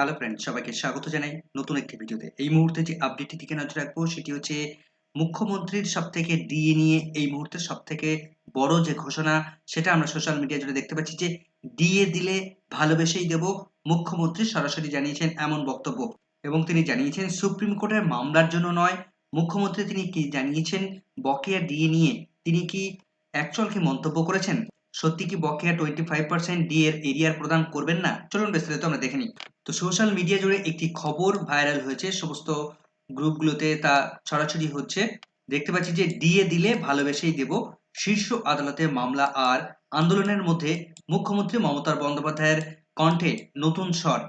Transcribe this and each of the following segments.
Hello friend সবাইকে স্বাগত জানাই নতুন একটি ভিডিওতে। এই মুহূর্তে যে আপডেটটি দিকে নজর রাখব, সেটি হচ্ছে মুখ্যমন্ত্রীর সব থেকে ডিএ নিয়ে এই মুহূর্তে সব থেকে বড় যে ঘোষণা, সেটা আমরা সোশ্যাল মিডিয়া জুড়ে দেখতে পাচ্ছি যে ডিএ দিলে ভালোবেসেই দেব, মুখ্যমন্ত্রী সরাসরি জানিয়েছেন এমন বক্তব্য। এবং তিনি জানিয়েছেন সুপ্রিম কোর্টের মামলার জন্য নয়, মুখ্যমন্ত্রী তিনি কি জানিয়েছেন বকেয়া ডিএ নিয়ে, তিনি কি অ্যাকচুয়াল কি মন্তব্য করেছেন? সত্যি কি বকেয়া টোয়েন্টি ফাইভ পার্সেন্ট ডি এর এরিয়ার প্রদান করবেন না? চলুন বিস্তারিত আমরা দেখে নিই। তো সোশ্যাল মিডিয়া জুড়ে একটি খবর ভাইরাল হয়েছে। সমস্ত গ্রুপগুলোতে তা ছড়াছড়ি হচ্ছে। দেখতে পাচ্ছি যে ডিএ দিলে ভালোবেসেই দেব। শীর্ষ আদালতে মামলা আর আন্দোলনের মধ্যে মুখ্যমন্ত্রী মমতা বন্দ্যোপাধ্যায়ের কণ্ঠে নতুন স্বর।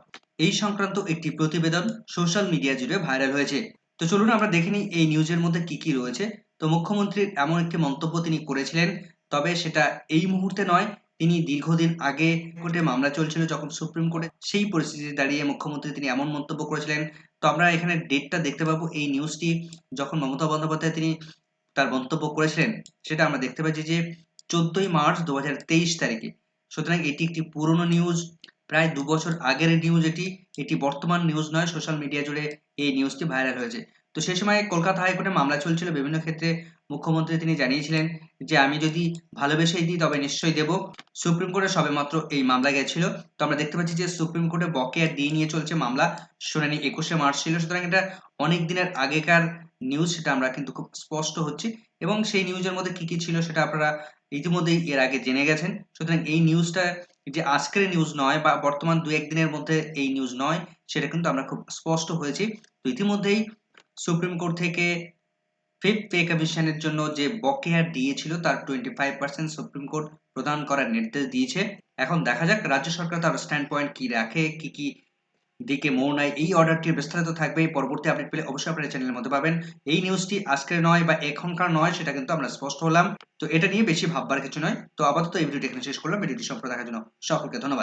এই সংক্রান্ত একটি প্রতিবেদন সোশ্যাল মিডিয়া জুড়ে ভাইরাল হয়েছে। তো চলুন আমরা দেখে নিই এই নিউজের মধ্যে কি কি রয়েছে। তো মুখ্যমন্ত্রীর এমন একটি মন্তব্য তিনি করেছিলেন তবে সেটা এই মুহূর্তে নয়, তিনি দীর্ঘদিন আগে কোর্টে মামলা চলছিল যখন সুপ্রিম কোর্টে। সেই পরিস্থিতিতে দাঁড়িয়ে মুখ্যমন্ত্রী তিনি এমন মন্তব্য করেছিলেন। তো আমরা এখানে ডেটটা দেখতে পাবো এই নিউজটি যখন মমতা বন্দ্যোপাধ্যায় তিনি তার মন্তব্য করেছিলেন, সেটা আমরা দেখতে পাচ্ছি যে চোদ্দই মার্চ দু হাজার তেইশ তারিখে। সুতরাং এটি একটি পুরনো নিউজ প্রায় দু বছর আগের নিউজ এটি। এটি বর্তমান নিউজ নয় সোশ্যাল মিডিয়া জুড়ে এই নিউজটি ভাইরাল হয়েছে। তো সেই সময় কলকাতা হাইকোর্টে মামলা চলছিল। বিভিন্ন ক্ষেত্রে মুখ্যমন্ত্রী তিনি জানিয়েছিলেন যে, আমি যদি ভালোবেসেই দিই, তবে নিশ্চয়ই দেব। সুপ্রিম কোর্টে সবেমাত্র এই মামলা গেছিল। তো আমরা দেখতে পাচ্ছি যে, সুপ্রিম কোর্টে বকেয়া দিয়ে নিয়ে চলছে মামলা। শুনানি একুশে মার্চ ছিল। সুতরাং এটা অনেক দিনের আগেকার নিউজ, সেটা আমরা কিন্তু খুব স্পষ্ট হচ্ছে। এবং সেই নিউজের মধ্যে কি কি ছিল, সেটা আপনারা ইতিমধ্যেই এর আগে জেনে গেছেন। সুতরাং এই নিউজটা যে আজকের নিউজ নয় বা বর্তমান দু একদিনের মধ্যে এই নিউজ নয়, সেটা কিন্তু আমরা খুব স্পষ্ট হয়েছি। তো ইতিমধ্যেই সুপ্রিম কোর্ট থেকে ফিফথ পে কমিশনের জন্য যে বকেয়া দিয়েছিল তার twenty five percent supreme court প্রদান করার নির্দেশ দিয়েছে। এখন দেখা যাক, রাজ্য সরকার তার স্ট্যান্ড পয়েন্ট কি রাখে, কি কি দিকে মোড় নেয়। এই অর্ডারটির বিস্তারিত থাকবে। পরবর্তী আপডেট পেলে অবশ্যই আপনার চ্যানেলের মধ্যে পাবেন। এই নিউজটি আজকের নয় বা এখনকার নয়, সেটা কিন্তু আমরা স্পষ্ট হলাম। তো এটা নিয়ে বেশি ভাববার কিছু নয়। তো আপাতত এই ভিডিওটি এখানে শেষ করলাম। ভিডিওটি সম্পর্কে দেখার জন্য সকলকে ধন্যবাদ।